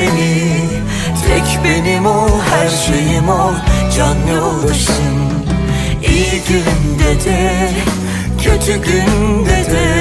seni. Tek benim ol her şeyim ol can yoldaşım İyi günde de kötü günde de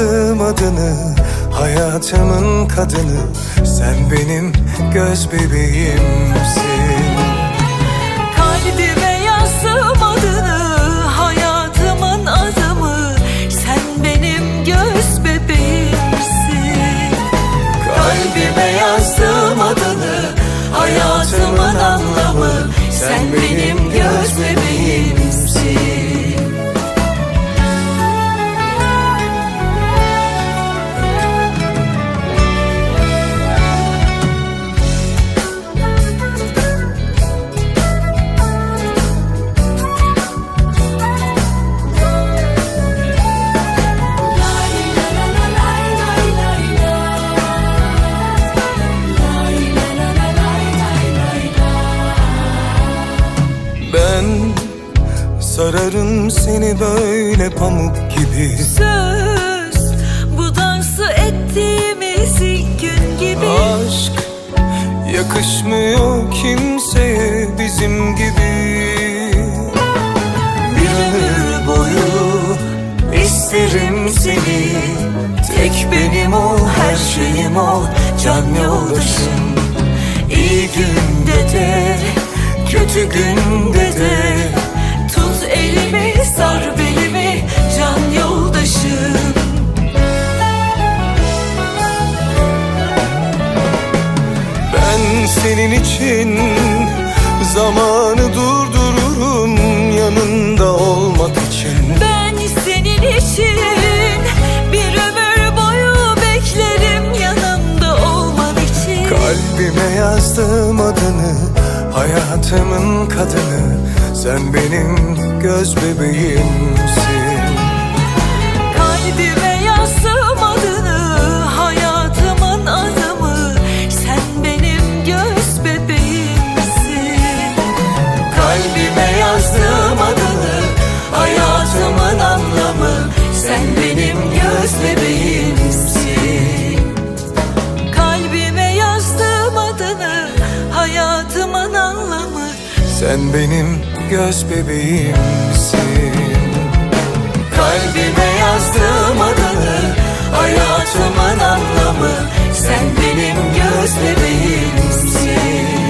Yazdım adını Hayatımın kadını. Sen benim göz bebeğimsin. Kalbime yazdım adını hayatımın adamı Sen benim göz bebeğimsin. Kalbime yazdım adını Hayatımın anlamı. Sen benim göz bebeğimsin sararım seni böyle pamuk gibi. Söz bu dansı ettiğimiz ilk gün gibi. Aşk yakışmıyor kimseye bizim gibi. Bir ömür boyu isterim seni. Tek benim ol her şeyim ol. Can yoldaşım. İyi günde de kötü günde de sar belimi can yoldaşım. Ben senin için zamanı durdururum yanında olmak için. Ben senin için bir ömür boyu beklerim yanımda olman için. Kalbime yazdım adını Hayatımın kadını Sen benim göz bebeğimsin Sen benim göz bebeğimsin. Kalbime yazdım adını Hayatımın anlamı Sen benim göz bebeğimsin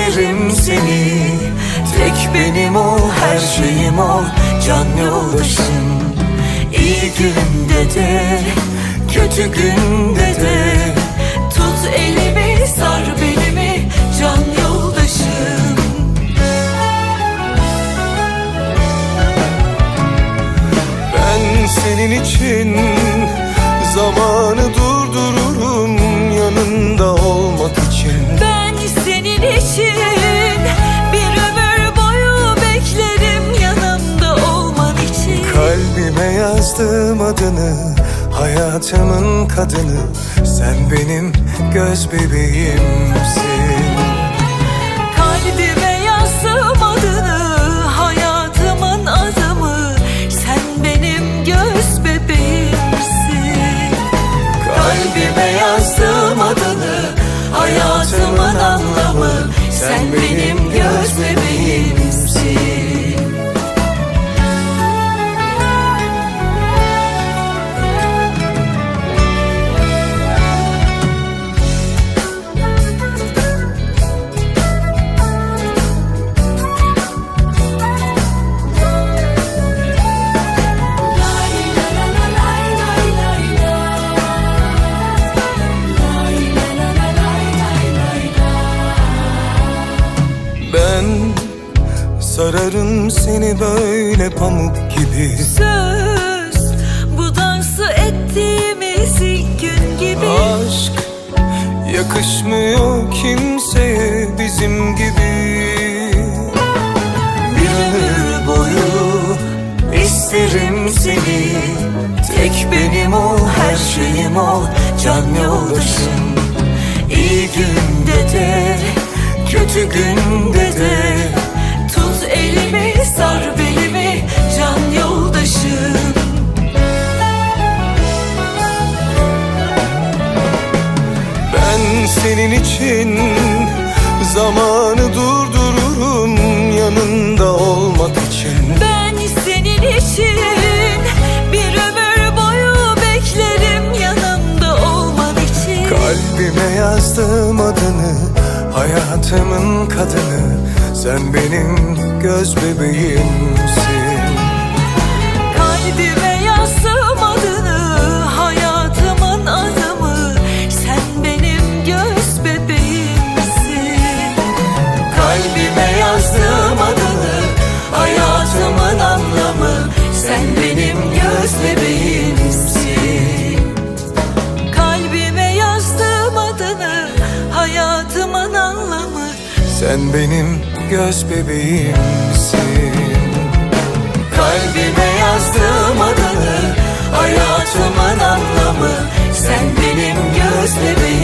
isterim seni. Tek benim ol her şeyim ol. Can yoldaşım. İyi günde de kötü günde de. Tut elimi sar belimi can yoldaşım. Ben senin için adını Hayatımın kadını. Sen benim göz bebeğimsin. Kalbime yazdım adını hayatımın adamı Sen benim göz bebeğimsin. Kalbime yazdım adını Hayatımın anlamı. Sen benim göz bebeğimsin Ben sararım seni böyle pamuk gibi. Söz bu dansı ettiğimiz ilk gün gibi. Aşk yakışmıyor kimseye bizim gibi. Bir ömür boyu isterim seni. Tek benim ol her şeyim ol. Can yoldaşım İyi günde de kötü günde de. Tut elimi sar belimi can yoldaşım Ben senin için zamanı durdururum yanında olmak için. Ben senin için bir ömür boyu beklerim yanımda olman için. Kalbime yazdım adını hayatımın kadını Sen benim göz bebeğimsin Sen benim göz bebeğimsin. Kalbime yazdım adını Hayatımın anlamı Sen benim göz bebeğimsin